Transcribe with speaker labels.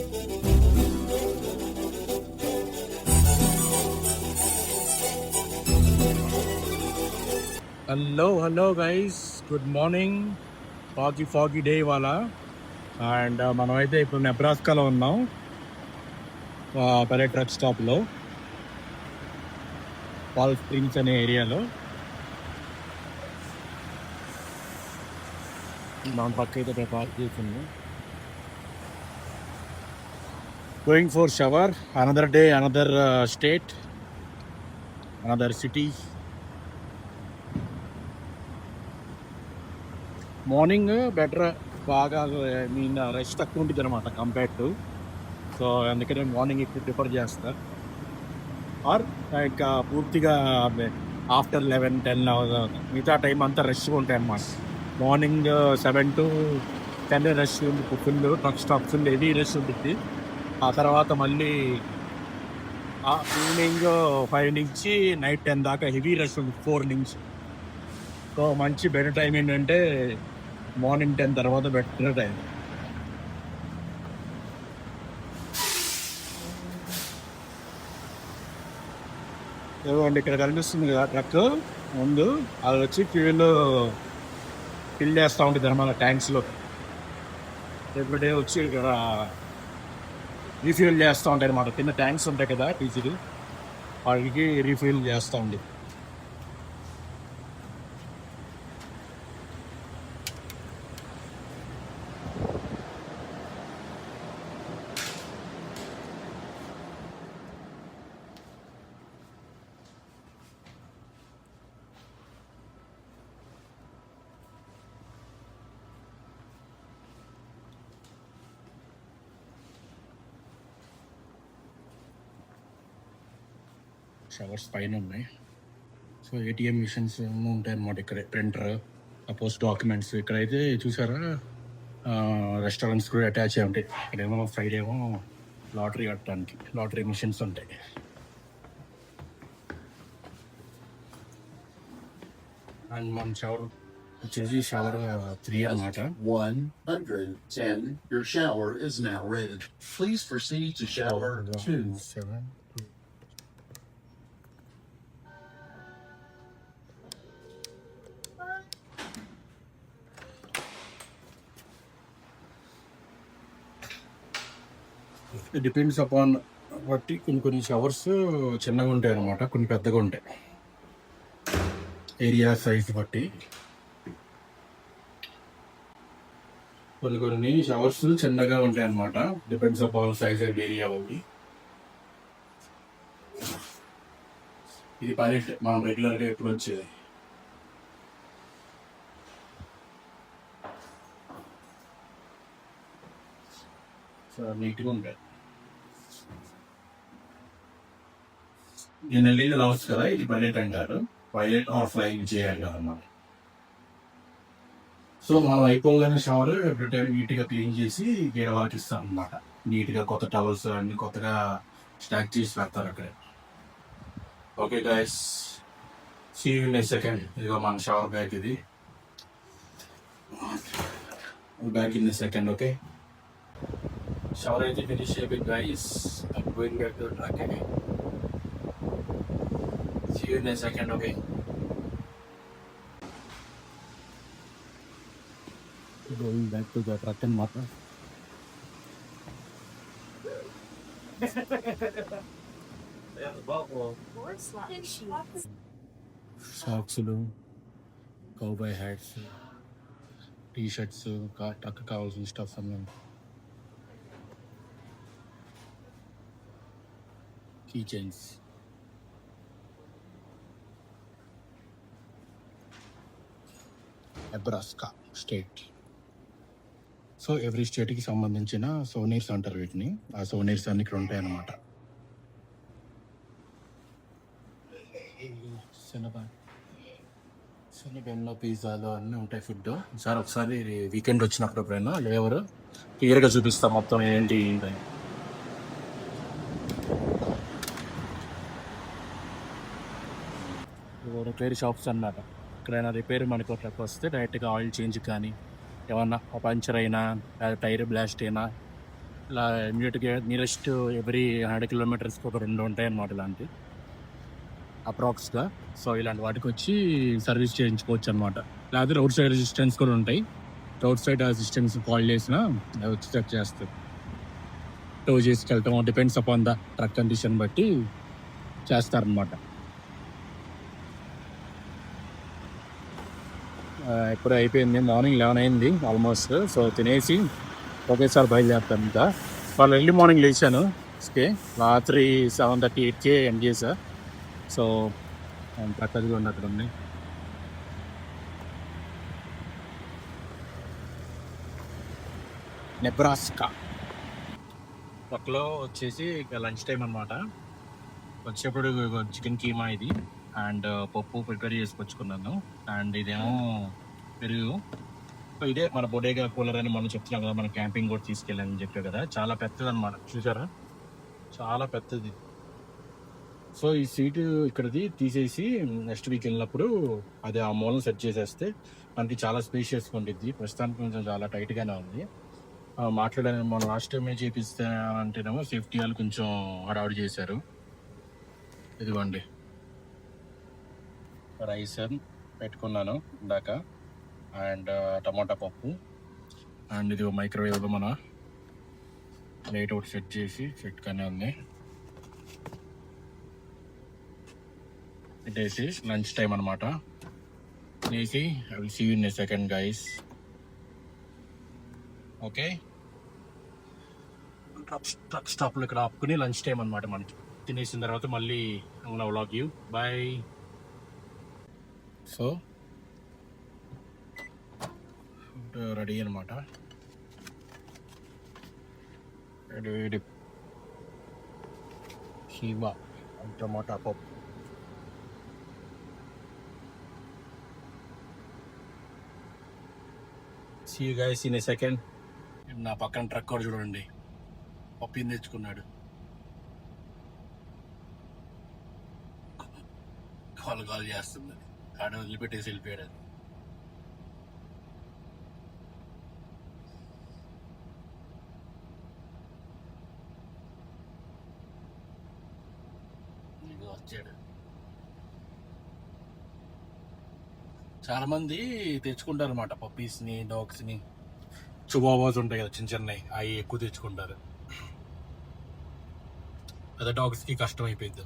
Speaker 1: Hello hello guys good morning foggy foggy day ఇవాళ and మనం అయితే ఇప్పుడు నెబ్రాస్కాలో ఉన్నాం. పెరే ట్రక్ స్టాప్లో పాల్ స్ప్రింగ్స్ అనే ఏరియాలో. మన పక్క అయితే పార్క్ చేస్తున్నాం. Going for shower another day another state another city morning better బాగా ఐ మీన్ రష్ తక్కువ ఉంటుంది అనమాట కంపేర్ టు సో అందుకనే మార్నింగ్ ఎక్కువ ప్రిఫర్ చేస్తా. ఆర్ ఇంకా పూర్తిగా ఆఫ్టర్ లెవెన్ టెన్ మిగతా టైం అంతా రష్గా ఉంటాయి అన్నమాట. Morning seven to ten rush full truck stop full heavy rush ఉంటుంది ఆ తర్వాత మళ్ళీ ఈవినింగ్ ఫైవ్ నుంచి నైట్ టెన్ దాకా హెవీ రష్ ఉంది ఫోర్ నుంచి. సో మంచి బెటర్ టైం ఏంటంటే మార్నింగ్ టెన్ తర్వాత బెటర్ టైం ఇదిగోండి ఇక్కడ కనిపిస్తుంది కదా ట్రక్ ముందు అది వచ్చి ఫ్యూల్ ఫిల్ చేస్తూ ఉంటుంది అనమాట ట్యాంక్స్లో ఎవ్రీడే వచ్చి ఇక్కడ రీఫిల్ చేస్తూ ఉంటాయి అనమాట కింద ట్యాంక్స్ ఉంటాయి కదా డీజిల్ వాటికి రీఫిల్ చేస్తూ ఉండేది షవర్స్ పైన ఉన్నాయి సో ఏటీఎం మిషన్స్ ఉంటాయి అన్నమాట ఇక్కడ ప్రింటర్ సపోజ్ డాక్యుమెంట్స్ ఇక్కడైతే చూసారా రెస్టారెంట్స్ కూడా అటాచ్ అయి ఉంటాయి ఇక్కడేమో సైడ్ ఏమో లాటరీ కట్టడానికి లాటరీ మిషన్స్ ఉంటాయి అండ్ మన షవర్ వచ్చేసి షవర్ త్రీ అన్నమాట
Speaker 2: 110. Your shower is now rated. Please proceed to shower 2.
Speaker 1: Seven depends upon బట్టి కొన్ని కొన్ని షవర్స్ చిన్నగా ఉంటాయి అన్నమాట కొన్ని పెద్దగా ఉంటాయి. ఏరియా సైజ్ బట్టి. కొన్ని కొన్ని షవర్స్ చిన్నగా ఉంటాయి అన్నమాట depends upon size and area ఒకటి ఇది పైలట్ మనం రెగ్యులర్గా ఎప్పుడు వచ్చేది? నీట్గా ఉంటాయి నేను వెళ్ళింది రావచ్చు కదా ఇది పైలట్ అంటారు పైలట్ ఆర్ ఫ్లైయింగ్ చేయాలి అన్నమాట సో మనం అయిపోగానే షవర్ ఎవ్రీ నీట్గా క్లీన్ చేసి గేడ వాళ్ళకి ఇస్తాం అనమాట నీట్గా కొత్త టవల్స్ అన్ని కొత్తగా స్టాక్ చేసి పెడతారు అక్కడ. Okay guys see you next second. ఇదిగో మన షవర్ బ్యాగ్ ఇది. Bag in second okay? Shower అయితే ఫినిష్ అయిపోయింది guys going back to track again see you next second okay going back to the truck and motor. సాక్స్లు cowboy hats T shirts tuck కావాల్సిన stuff అన్నీ key chains Nebraska state so every స్టేట్కి సంబంధించిన సోనీర్స్ అంటారు వీటిని. ఆ సోనీర్స్ అన్ని ఇక్కడ ఉంటాయి అన్నమాట. శనగెన్నో పిజ్జాలు అన్నీ ఉంటాయి ఫుడ్ సార్ ఒకసారి వీకెండ్ వచ్చినప్పుడు ఎప్పుడైనా ఎవరు క్లియర్గా చూపిస్తాం మొత్తం ఏంటి ఏంటి రిపేర్ షాప్స్ అన్నమాట ఎక్కడైనా రిపేర్ మనకు ట్రక్ వస్తే డైరెక్ట్గా ఆయిల్ చేంజ్ కానీ ఏమన్నా పంచర్ అయినా టైర్ బ్లాస్ట్ అయినా ఇలా ఇమ్మీడియట్గా నియరెస్ట్ ఎవ్రీ హండ్రెడ్ కిలోమీటర్స్కి ఒక రెండు ఉంటాయన్నమాట ఇలాంటి అప్రాక్స్గా. సో ఇలాంటి వాటికి వచ్చి సర్వీస్ చేయించుకోవచ్చు అనమాట లేకపోతే రోడ్ సైడ్ అసిస్టెన్స్ కూడా ఉంటాయి. రోడ్ సైడ్ అసిస్టెన్స్ కాల్ చేసినా వచ్చి చెక్ చేస్తారు tow చేసుకెళ్ళటం depends upon the truck condition బట్టి చేస్తారనమాట ఇప్పుడు అయిపోయింది. మార్నింగ్ లెవెన్ అయింది ఆల్మోస్ట్. సో తినేసి ఒకేసారి బయలుదేరుతాను ఇంకా. వాళ్ళు ఎర్లీ మార్నింగ్ లేచాను. ఓకే రాత్రి సెవెన్ థర్టీ ఎయిట్కే ఎండ్ చేసా సో పక్కదిగా ఉంది అక్కడ ఉంది. నెబ్రాస్కా. పక్కలో వచ్చేసి లంచ్ టైం అనమాట వచ్చేప్పుడు చికెన్ కీమా ఇది. అండ్ పప్పు ప్రిపేర్ చేసుకొచ్చుకున్నాను. అండ్ ఇదేమో పెరుగు. సో ఇదే మన బొడేగా కూలర్ అని మనం చెప్తున్నాం కదా మన క్యాంపింగ్ కూడా తీసుకెళ్ళని చెప్పే కదా చాలా పెద్దది అనమాట చూసారా చాలా పెద్దది. సో ఈ సీటు ఇక్కడది తీసేసి నెక్స్ట్ వీక్ వెళ్ళినప్పుడు అది ఆ మూలం సెట్ చేసేస్తే మనకి చాలా స్పేషియస్ ఉండిద్ది. ప్రస్తుతానికి కొంచెం చాలా టైట్గానే ఉంది. మాట్లాడాను మన లాస్ట్ టైం చేపిస్తే అంటేనేమో సేఫ్టీ వాళ్ళు కొంచెం హడావుడి చేశారు. ఇదిగోండి. రైస్ పెట్టుకున్నాను ఇందాక. అండ్ టమాటా పప్పు. అండ్ ఇది మైక్రోవేవ్లో మన లైట్ ఒకటి సెట్ చేసి సెట్ కానీ ఉంది. పెట్టేసి లంచ్ టైం అనమాట చేసి I will see in a second guys. Okay? Truck స్టాప్లో ఇక్కడ ఆపుకుని లంచ్ టైం అనమాట మనకి. తినేసిన తర్వాత మళ్ళీ vlog you bye so ready అనమాట రెడీ రెడీ కీమా టమాటా పప్పు see guys in a second నా పక్కన ట్రక్ కూడా చూడండి. పప్పిని తెచ్చుకున్నాడు? కాల్ కాల్ చేస్తుంది. ఆడ వదిలిపెట్టేసి వెళ్ళిపోయాడు వచ్చాడు. చాలా మంది తెచ్చుకుంటారు అనమాట పప్పీస్ని డాగ్స్ని. డాగ్స్ని చుబాబాస్ ఉంటాయి కదా చిన్న చిన్నవి అవి ఎక్కువ తెచ్చుకుంటారు. అదే డాగ్స్కి కష్టం అయిపోయింది.